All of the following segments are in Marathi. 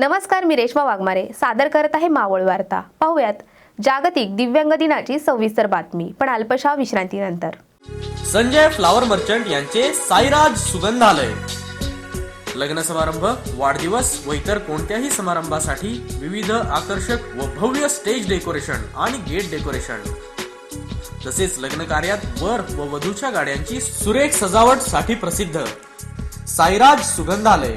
नमस्कार मी रेश्मा वाघमारे. सादर करत आहे मावळ वार्ता. पाहूयात जागतिक दिव्यांग दिनाची सविस्तर बातमी पण अल्पशा विश्रांतीनंतर. संजय फ्लावर मर्चंट यांचे साईराज सुगंधालय. लग्न समारंभ वाढदिवस व इतर कोणत्याही समारंभासाठी विविध आकर्षक व भव्य स्टेज डेकोरेशन आणि गेट डेकोरेशन. तसेच लग्न कार्यात वर व वधूच्या गाड्यांची सुरेख सजावटसाठी प्रसिद्ध साईराज सुगंधालय.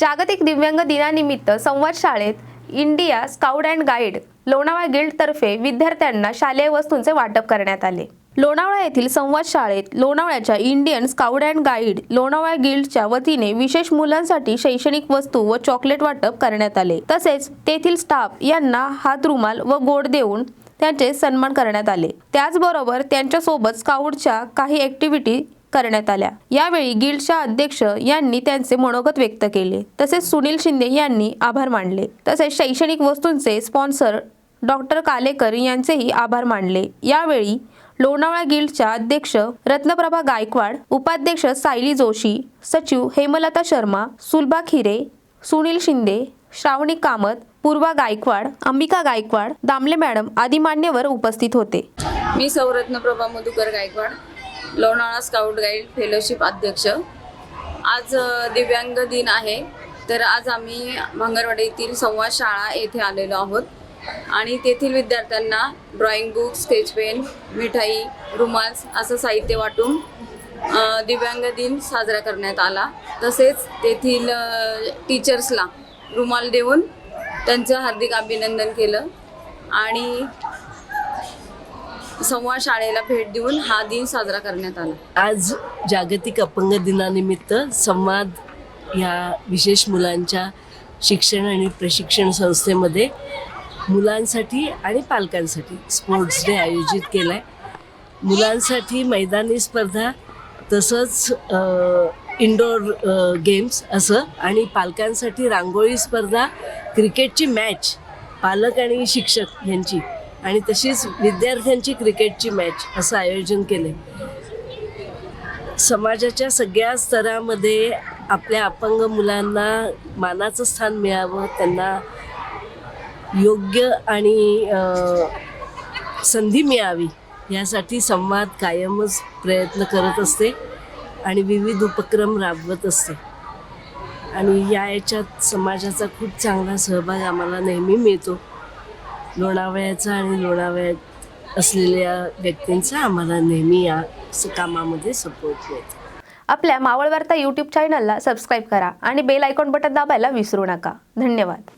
जागतिक दिव्यांग दिनानिमित्त संवाद शाळेत India scout and guide Lonavala गिल्डतर्फे विद्यार्थ्यांना शालेय वस्तूंचे वाटप करण्यात आले. लोणावळा येथील संवाद शाळेत लोणावळ्याच्या Indian scout and guide Lonavala गिल्डच्या वतीने विशेष मुलांसाठी शैक्षणिक वस्तू व चॉकलेट वाटप करण्यात आले. तसेच तेथील स्टाफ यांना हात रुमाल व गोड देऊन त्यांचे सन्मान करण्यात आले. त्याचबरोबर त्यांच्यासोबत स्काउटच्या काही ऍक्टिव्हिटी करण्यात आल्या. यावेळी गिल्डच्या अध्यक्ष यांनी त्यांचे मनोगत व्यक्त केले. तसेच सुनील शिंदे यांनी आभार मानले. तसेच शैक्षणिक वस्तूंचे स्पॉन्सर डॉक्टर कालेकर यांचेही आभार मानले. यावेळी लोणावळा गिल्डच्या अध्यक्ष रत्नप्रभा गायकवाड उपाध्यक्ष सायली जोशी सचिव हेमलता शर्मा सुलभा खिरे सुनील शिंदे श्रावणी कामत पूर्वा गायकवाड अंबिका गायकवाड दामले मॅडम आदी मान्यवर उपस्थित होते. मी Sau Ratnaprabha Madhukar Gaikwad. Lonavala scout guide fellowship अध्यक्ष. आज दिव्यांग दिन आहे. तर आज आम्ही भांगरवाडी येथील संवाद शाळा येथे आलेलो आहोत. आणि तेथील विद्यार्थ्यांना ड्रॉइंग बुक स्केच पेन मिठाई रुमाल्स असं साहित्य वाटून दिव्यांग दिन साजरा करण्यात आला. तसेच तेथील टीचर्सला रुमाल देऊन त्यांचं हार्दिक अभिनंदन केलं. आणि संवाद शाळेला भेट देऊन हा दिन साजरा करण्यात आला. आज जागतिक अपंग दिनानिमित्त संवाद ह्या विशेष मुलांच्या शिक्षण आणि प्रशिक्षण संस्थेमध्ये मुलांसाठी आणि पालकांसाठी स्पोर्ट्स डे आयोजित केला आहे मुलांसाठी मैदानी स्पर्धा तसंच इंडोर गेम्स असं आणि पालकांसाठी रांगोळी स्पर्धा क्रिकेटची मॅच पालक आणि शिक्षक यांची आणि तशीच विद्यार्थ्यांची क्रिकेटची मॅच असं आयोजन केले समाजाच्या सगळ्या स्तरामध्ये आपल्या अपंग मुलांना मानाचं स्थान मिळावं त्यांना योग्य आणि संधी मिळावी यासाठी संवाद कायमच प्रयत्न करत असते आणि विविध उपक्रम राबवत असते. आणि या याच्यात समाजाचा खूप चांगला सहभाग आम्हाला नेहमी मिळतो. लोणावळ्याचा आणि लोणावळ्यात असलेल्या व्यक्तींचा आम्हाला नेहमी या कामामध्ये सपोर्ट मिळतो. आपल्या मावळवार्ता यूट्यूब चॅनलला सबस्क्राईब करा आणि बेल आयकॉन बटन दाबायला विसरू नका. धन्यवाद.